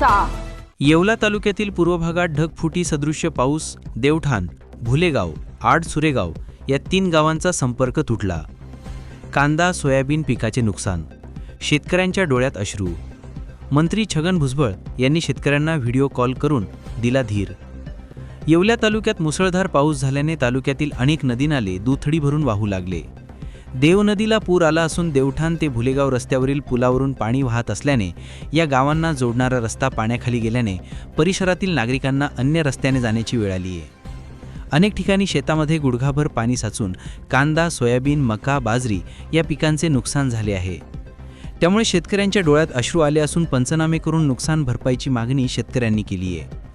करायचा येवला तालुक्यातील पूर्व भागात ढगफुटी सदृश्य पाऊस देवठाण भुलेगाव आड सुरेगाव या तीन गावांचा संपर्क तुटला. कांदा सोयाबीन पिकाचे नुकसान शेतकऱ्यांच्या डोळ्यात अश्रू. मंत्री छगन भुजबळ यांनी शेतकऱ्यांना व्हिडिओ कॉल करून दिला धीर. येवल्या तालुक्यात मुसळधार पाऊस झाल्याने तालुक्यातील अनेक नदी नाले दुथडी भरून वाहू लागले. देवनदीला पूर आला असून देवठाण ते भुलेगाव रस्त्यावरील पुलावरून पाणी वाहत असल्याने या गावांना जोडणारा रस्ता पाण्याखाली गेल्याने परिसरातील नागरिकांना अन्य रस्त्याने जाण्याची वेळ आली आहे. अनेक ठिकाणी शेतामध्ये गुडघाभर पाणी साचून कांदा सोयाबीन मका बाजरी या पिकांचे नुकसान झाले आहे. त्यामुळे शेतकऱ्यांच्या डोळ्यात अश्रू आले असून पंचनामे करून नुकसान भरपाईची मागणी शेतकऱ्यांनी केली आहे.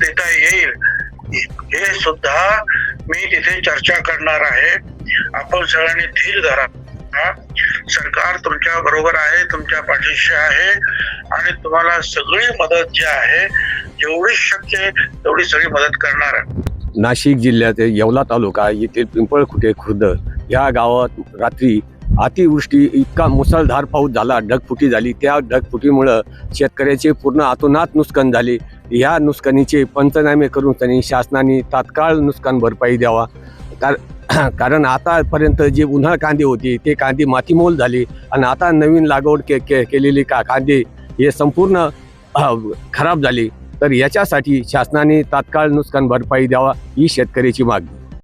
देता येईल. हे सुद्धा मी तिथे चर्चा करणार आहे. आपण सगळ्यांनी धीर धरा. हा? सरकार तुमच्या बरोबर आहे तुमच्या पाठीशी आहे आणि तुम्हाला सगळी मदत जी आहे जेवढी शक्य आहे तेवढी सगळी मदत करणार आहे. नाशिक जिल्ह्यातील येवला तालुका येथील पिंपळखुटे खुर्द या गावात रात्री अतिवृष्टी इतका मुसळधार पाऊस झाला ढगफुटी झाली. त्या ढगफुटीमुळं शेतकऱ्याचे पूर्ण आतोनात नुकसान झाले. या नुकसानीचे पंचनामे करून त्यांनी शासनाने तात्काळ नुकसान भरपाई द्यावा. कारण कारण आतापर्यंत जी उन्हाळ कांदे होते ते कांदे मातीमोल झाले आणि आता नवीन लागवड के के केलेले का कांदे हे संपूर्ण खराब झाले. तर याच्यासाठी शासनाने तात्काळ नुकसान भरपाई द्यावा ही शेतकऱ्याची मागणी.